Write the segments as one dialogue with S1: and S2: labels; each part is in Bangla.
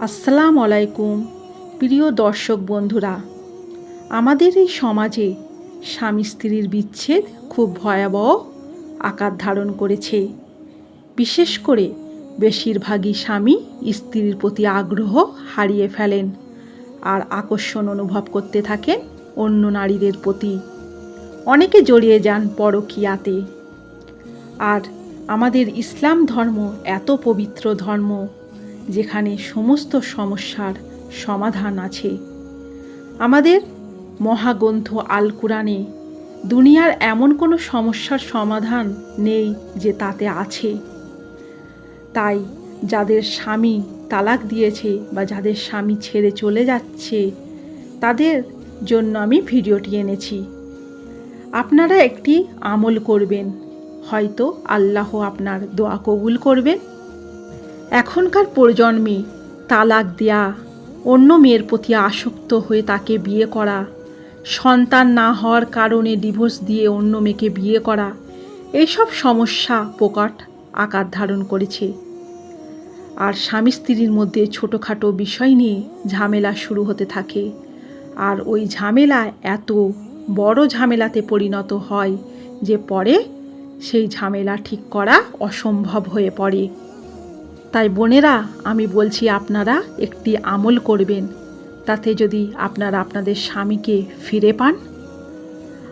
S1: আসসালামু আলাইকুম, প্রিয় দর্শক বন্ধুরা। আমাদের এই সমাজে স্বামী স্ত্রীর বিচ্ছেদ খুব ভয়াবহ আকার ধারণ করেছে। বিশেষ করে বেশিরভাগই স্বামী স্ত্রীর প্রতি আগ্রহ হারিয়ে ফেলেন আর আকর্ষণ অনুভব করতে থাকেন অন্য নারীদের প্রতি। অনেকে জড়িয়ে যান পরকীয়াতে। আর আমাদের ইসলাম ধর্ম এত পবিত্র ধর্ম যেখানে সমস্ত সমস্যার সমাধান আছে। আমাদের মহাগ্রন্থ আল কুরআনে দুনিয়ার এমন কোনো সমস্যার সমাধান নেই যে তাতে আছে। তাই যাদের স্বামী তালাক দিয়েছে বা যাদের স্বামী ছেড়ে চলে যাচ্ছে, তাদের জন্য আমি ভিডিওটি এনেছি। আপনারা একটি আমল করবেন। হয়তো আল্লাহ আপনার দোয়া কবুল করবেন। এখনকার প্রজন্মে তালাক দেয়া, অন্য মেয়ের প্রতি আসক্ত হয়ে তাকে বিয়ে করা, সন্তান না হওয়ার কারণে ডিভোর্স দিয়ে অন্য মেয়েকে বিয়ে করা এইসব সমস্যা প্রকট আকার ধারণ করেছে। আর স্বামী স্ত্রীর মধ্যে ছোটোখাটো বিষয় নিয়ে ঝামেলা শুরু হতে থাকে। আর ওই ঝামেলা এত বড় ঝামেলাতে পরিণত হয় যে পরে সেই ঝামেলা ঠিক করা অসম্ভব হয়ে পড়ে। তাই বোনেরা, আমি বলছি আপনারা একটি আমল করবেন, তাতে যদি আপনারা আপনাদের স্বামীকে ফিরে পান।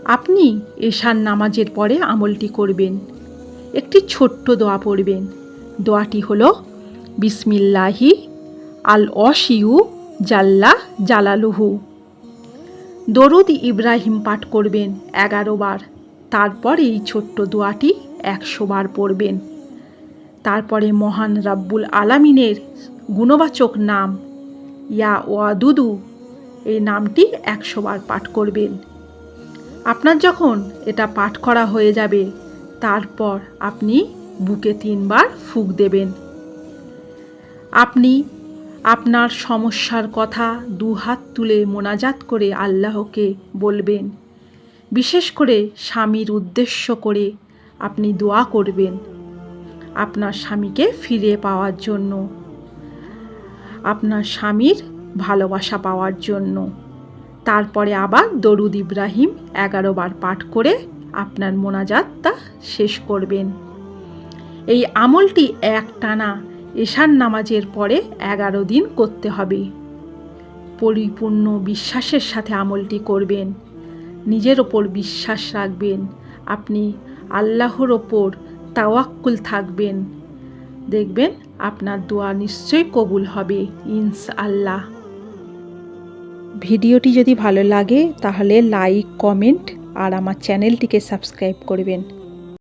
S1: আপনি এশার নামাজের পরে আমলটি করবেন। একটি ছোট্ট দোয়া পড়বেন। দোয়াটি হল, বিসমিল্লাহি আল অশিউ জাল্লা জালালুহু। দরুদ ইব্রাহিম পাঠ করবেন এগারো বার। তারপর এই ছোট্ট দোয়াটি একশো বার পড়বেন। তারপরে মহান রাব্বুল আলামিনের গুণবাচক নাম ইয়া ওয়াদুদু। এই নামটি একশো বার পাঠ করবেন। আপনার যখন এটা পাঠ করা হয়ে যাবে, তারপর আপনি বুকে তিনবার ফুক দেবেন। আপনি আপনার সমস্যার কথা দু হাত তুলে মোনাজাত করে আল্লাহকে বলবেন। বিশেষ করে স্বামীর উদ্দেশ্য করে আপনি দোয়া করবেন। আপনার স্বামীকে ফিরে পাওয়ার জন্য, আপনার স্বামীর ভালোবাসা পাওয়ার জন্য। তারপরে আবার দরুদ ইব্রাহিম এগারো বার পাঠ করে আপনার মোনাজাতটা শেষ করবেন। এই আমলটি এক টানা এশার নামাজের পরে এগারো দিন করতে হবে। পরিপূর্ণ বিশ্বাসের সাথে আমলটি করবেন। নিজের ওপর বিশ্বাস রাখবেন। আপনি আল্লাহর ওপর তাওয়াক্কুল থাকবেন। দেখবেন আপনার দোয়া নিশ্চয়ই কবুল হবে ইনস আল্লাহ ভিডিওটি যদি ভালো লাগে, তাহলে লাইক, কমেন্ট আর আমার চ্যানেলটিকে সাবস্ক্রাইব করবেন।